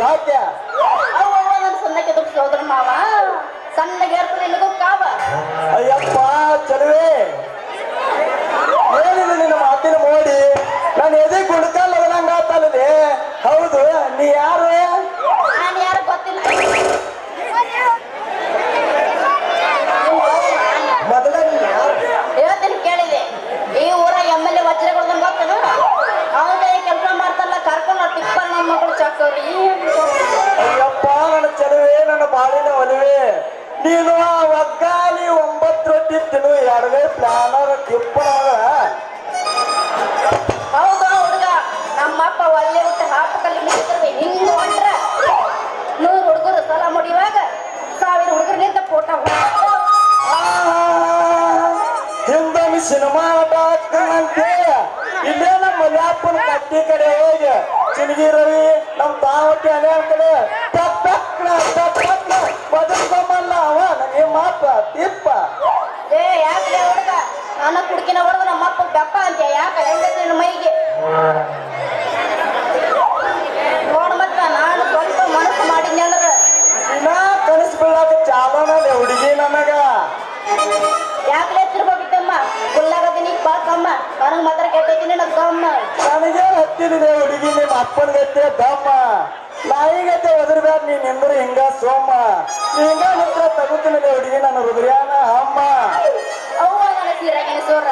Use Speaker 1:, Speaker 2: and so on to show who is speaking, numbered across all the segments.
Speaker 1: ಜಾತಿ ಕಟ್ಟಿ ಕಡೆ ಹೋಗಿ. ಚಿನಗಿ ರವಿ ನಮ್ಮ ಪಾವತಿ ಅನೇ ಕಡೆ. ತಪ್ಪಕ್ನ ತಪ್ಪಕ್ನ ಬದುಕೊಂಬಲ್ಲ ಅವ ನನಗೆ ಮಾಪ ತಿಪ್ಪ.
Speaker 2: ಏ ಯಾಕೆ ಹುಡುಗ ನಾನು ಕುಡುಕಿನ ಹೊಡೆದು ನಮ್ಮ ಅಪ್ಪ ಬೆಪ್ಪ ಅಂತ ಯಾಕೆ ಹೆಂಗೈತೆ ನಿನ್ನ ಮೈಗೆ? ನೋಡ್ ಮತ್ತ ನಾನು ಸ್ವಲ್ಪ ಮನಸ್ಸು ಮಾಡಿದ್ನಿ ಅಂದ್ರೆ.
Speaker 1: ಇನ್ನ ಕನಸು ಬೀಳಾಕ ಚಾಲೋನಲ್ಲಿ ಹುಡುಗಿ ನನಗ.
Speaker 2: ಯಾಕಲೇ
Speaker 1: ಹತ್ತಿದೆ ಹುಡುಗಿ ನಿಮ್ಮ ಅಪ್ಪನ ಗತ್ತೆ ದಮ್ಮ? ನಾಯಿ ಗತ್ತೆ ಒದರ್ಬ್ಯಾಡ ನೀನ್ ನಿಂದ್ರು ಹಿಂಗ ಸೋಮ. ನೀ ಹಿಂಗ ಹತ್ರ ತಗುತ್ತಿನ ಹುಡುಗಿ ನನ್ನ ಹೃದಯಾನ ಅಮ್ಮ.
Speaker 2: ಅವ್ವ ನನ್ನ ಸೀರಾಗಿನ ಸೋರ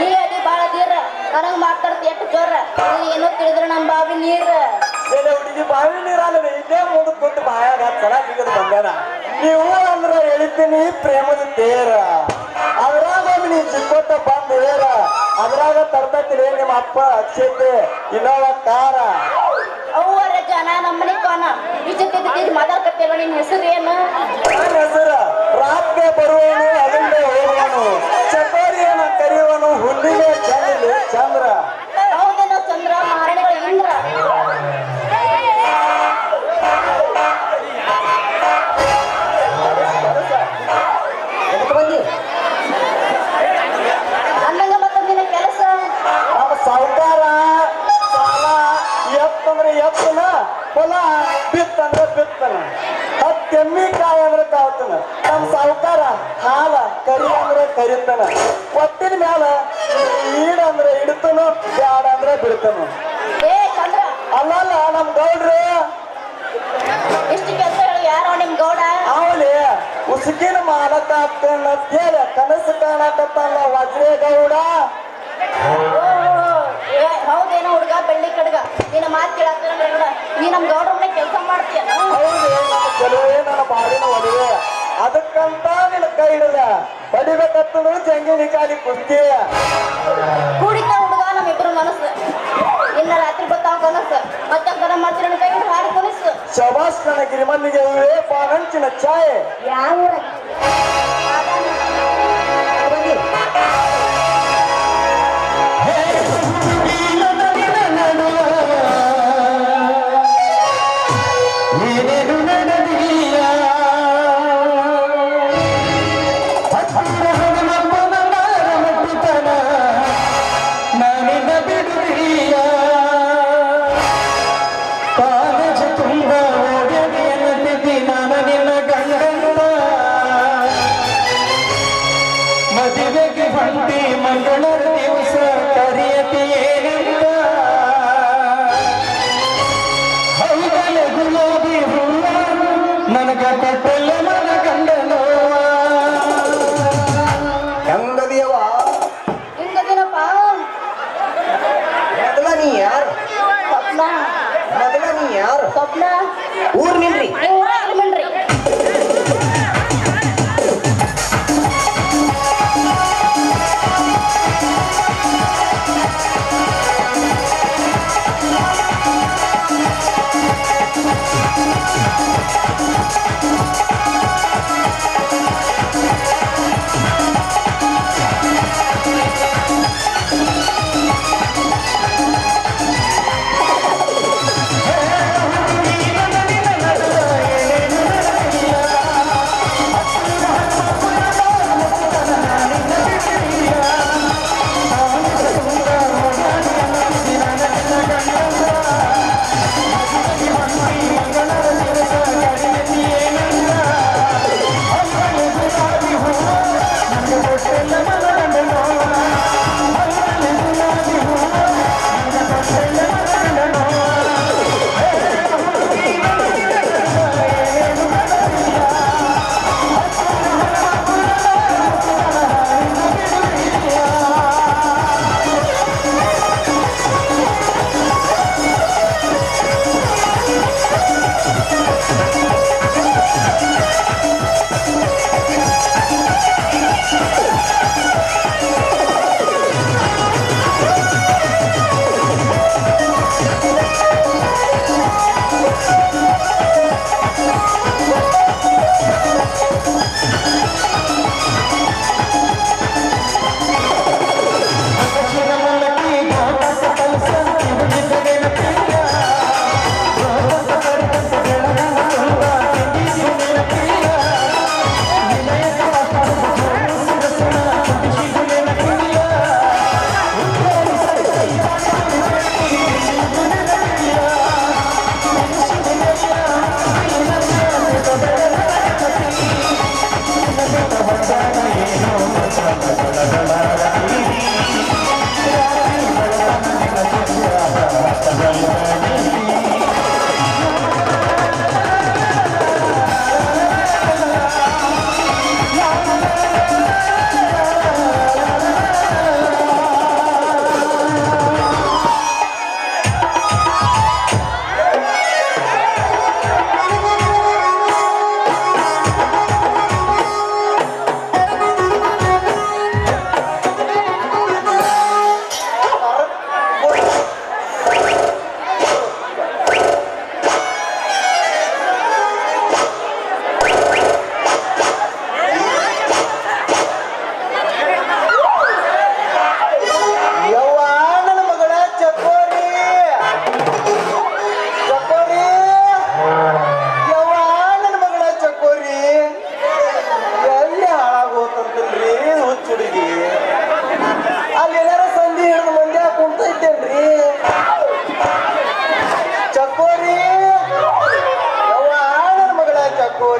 Speaker 2: ನೀ ಅದಿ ಬಾಳ ದೀರ. ನನಗೆ ಮಾತಾಡ್ತಿ ಎಷ್ಟು ಜೋರ. ನೀ ಏನೋ ತಿಳಿದ್ರೆ ನಮ್ಮ ಬಾವಿ ನೀರ.
Speaker 1: ಏನೇ ಹುಡುಗಿ ಬಾವಿ ನೀರಲ್ಲ ಇದೇ ಮುಂದೆ ಕೊಟ್ಟು ಬಾಯಾಗ ಚೆನ್ನಾಗಿ ಬಂದಾನ ನೀವು ಅಂದ್ರೆ ಹೇಳ್ತೀನಿ ಪ್ರೇಮದ ತೇರ. ನೀ ಸಿಕ್ಕೊಟ್ಟ ಬಂದ ಹೇಳ ಅದ್ರಾಗ ತರ್ತೈತಿಲೇ ನಿಮ್ಮ ಅಪ್ಪ ಅಕ್ಷತೆ ಇನ್ನೋವ ಕಾರ?
Speaker 2: ನಮ್ಮನೆ ಕಾನ. ವಿಚಿತ್ರ ಮಾತಾಡ್ಕತ್ತೇವ ನಿನ್ನ ಹೆಸರು ಏನು?
Speaker 1: ನನ್ನ ಹೆಸರು ರಾತ್ಗೆ ಬರುವನು ಅದನ್ನೇ ಹೋಗುವನು ಚಕೋರಿಯನ ಕರೆಯುವನು ಹುಲ್ಲಿಗೆ ಚಂದ್ರ ಚಂದ್ರ ಹತ್ತು ಎಮ್ಮಿ ಕಾಯಿ ಅಂದ್ರೆ ಕಾವತನ. ನಮ್ಮ ಸಾವುಕಾರ ಹಾಲ ಕರಿ ಅಂದ್ರೆ ಕರಿತನ. ಒಟ್ಟಿನ ಮ್ಯಾಲ ಈಡ ಅಂದ್ರೆ ಇಡ್ತನು ಬ್ಯಾಡ ಅಂದ್ರೆ ಬಿಡ್ತನು. ಅಲ್ಲಲ್ಲ ನಮ್ ಗೌಡ್ರಿ.
Speaker 2: ನಿಮ್
Speaker 1: ಉಸುಕಿನ ಮಾಲಕ ಹೇಳಿ ಕನಸು ಕಾಣಕತ್ತಲ್ಲ ವಜ್ರೇಗೌಡ.
Speaker 2: ಹೌದೇನೋ ಹುಡುಗ ಬೆಳ್ಳಿ ಕಡ್ಗ. ನಿನ್ನ ಮಾತು ನೋಡ ನೀ ನಮ್ ಗೌಡ್ರ ಮನೆ ಕೆಲಸ ಮಾಡ್ತೀಯ?
Speaker 1: ಹೌದು ನನ್ನ ಬಾಳಿನ ಒಲುವೆ ಅದಕ್ಕಂತ ನಿನ್ನ ಕೈ ಹಿಡಿದ. ಬಡಿಬೇಕತ್ತಂದ್ರು ಜಂಗಿನಿ ಕಾಲಿ ಕುಸ್ತಿ.
Speaker 2: ಕೂಡಿತ ಹುಡುಗ ನಮ್ಮಿಬ್ರು ಮನಸ್ಸು. ಇನ್ನ ರಾತ್ರಿ ಬತ್ತಾವ ಕನಸು. ಮತ್ತೆ ಕರ ಮಾಡ್ತೀರ ಕೈ ಹಿಡಿದು ಹಾಡಿ ಕನಸು.
Speaker 1: ಶಬಾಸ್ ನನ್ನ ಗಿರಿಮಲ್ಲಿಗೆ ಪಾನಂಚಿನ ಛಾಯೆ.
Speaker 2: ಯಾವ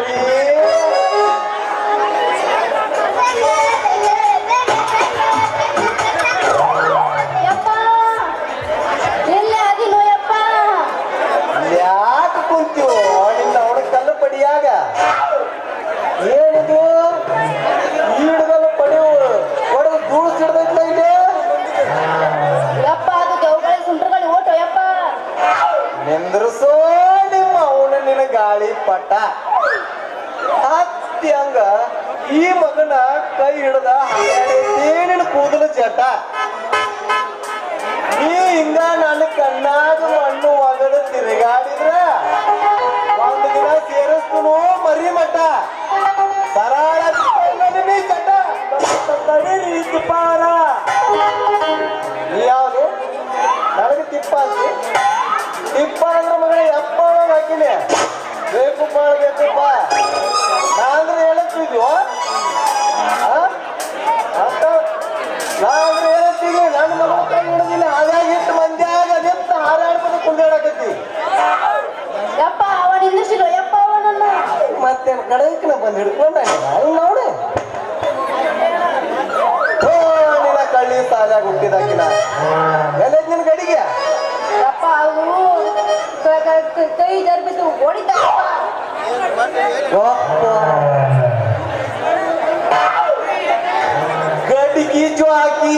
Speaker 3: করে ನಿಲ್ಲಿಸಿದ
Speaker 2: ಯಪ್ಪ ಅವನನ್ನ.
Speaker 3: ಮತ್ತೆ ಕಡದಕ್ಕಿನ ಬಂದು ಹಿಡ್ಕೊಂಡ ಹಂಗ್ ಓ ಕಳ್ಳಿ ನಿನ್ ಗಡಿಗೆ?
Speaker 2: ಅಪ್ಪ ಅವರು ಕೈ ಜರ್ಬಿಟ್ಟು ಓಡಿದ್ದ
Speaker 3: ಗಡಿಗೆ ಜೋ ಹಾಕಿ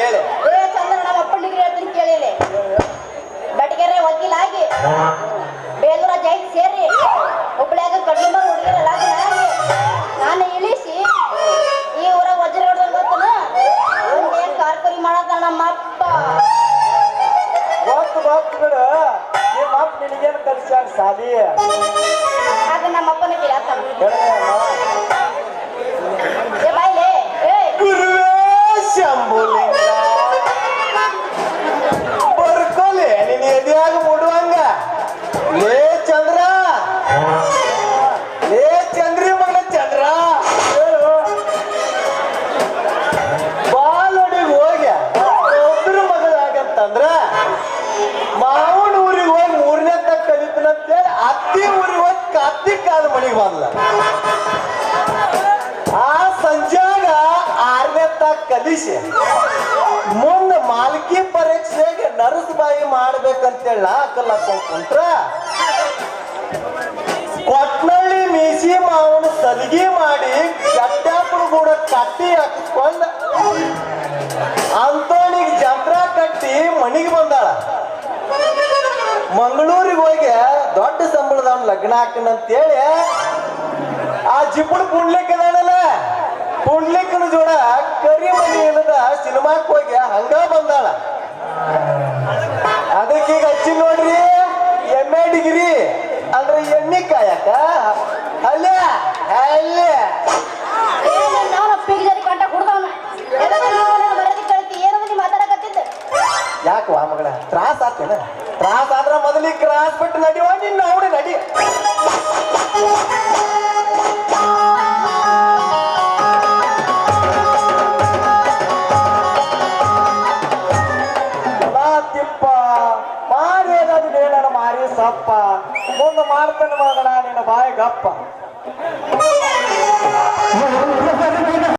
Speaker 3: ಹೇಳಿ.
Speaker 2: ಏ ಚಂದ್ರ ನಮ್ಮ ಅಪ್ಪನಿಗೆ ಹೇಳ್ತೀನಿ ಕೇಳಿಲೆ ಬೆಟಗೆರೆ ವಕೀಲ ಆಗಿ ಬೇಲೂರ ಜೈಲ್ ಸೇರಿ. ಹುಬ್ಳ್ಯಾಗ ಕಡ್ಲಿಮ ಹುಡುಗಿರ ಲಗ್ನ ನಾನು ಇಳಿಸಿ ಈ ಊರ ವಜ್ರ ಹೊಡೆದ ಗೊತ್ತನ? ಒಂದೇ ಕಾರ್ಕರಿ ಮಾಡದ ನಮ್ಮ ಅಪ್ಪ.
Speaker 3: ಗೊತ್ತು ಗೊತ್ತು ಬಿಡು. ನಿಮ್ಮ ಅಪ್ಪ ನಿನಗೇನು ಕಲಿಸ್ಯಾನ ಸಾಲಿ?
Speaker 2: ಆಗ ನಮ್ಮ ಅಪ್ಪನ ಕೇಳತ್ತಾನ
Speaker 3: ತಾಕ ಕಲಿಸಿ. ಮುಂದೆ ಮಾಲ್ಕಿ ಪರೀಕ್ಷೆಗೆ ನರಸಬಾಯಿ ಮಾಡ್ಬೇಕಂತೇಳಿ ಹಾಕಲ್ಲ ಕುಂತ್ರ ಕೊಟ್ನಳ್ಳಿ ಮೀಸಿ ಮಾವನ ಸಲಿಗೆ ಮಾಡಿ ಗಟ್ಟಾಪುರ ಕೂಡ ಕಟ್ಟಿ ಹಾಕಿಸ್ಕೊಂಡ ಅಂತೋಣಿಗೆ ಜಂತ್ರ ಕಟ್ಟಿ ಮನಿಗೆ ಬಂದಾಳ. ಮಂಗಳೂರಿಗೆ ಹೋಗಿ ದೊಡ್ಡ ಸಂಬಳದ ಲಗ್ನ ಹಾಕನಂತೇಳಿ ಆ ಪುಂಡ್ಲಿಕ್ ಅದಾನಲ್ಲ ಪುಂಡ್ಲಿಕ್ಕನ ಜೋಡ ಕರಿ ಮನಿ ಇಲ್ಲದ ಸಿನಿಮಾಕ್ ಹೋಗಿ ಹಂಗ ಬಂದಾಳ. ಅದಕ್ಕೆ ಈಗ ಹಚ್ಚಿ ನೋಡ್ರಿ ಎಂ ಡಿಗ್ರಿ, ಅಂದ್ರೆ ಎಣ್ಣೆ ಕಾಯಕ? ಅಲ್ಲೇ ಅಲ್ಲೇ. ವಾ ಮಗಳ, ತ್ರಾಸ ಆತೇನ? ತ್ರಾಸ ಆದ್ರ ಮೊದಲಿಗೆ ಕ್ರಾಸ್ ಬಿಟ್ಟು ನಡಿವ ನಿನ್ನ ಅವಳು ನಡಿ. ಮಾಡ್ತಾನೆ ಮಗನ ನಿನ್ನ ಬಾಯಿ ಗಪ್ಪ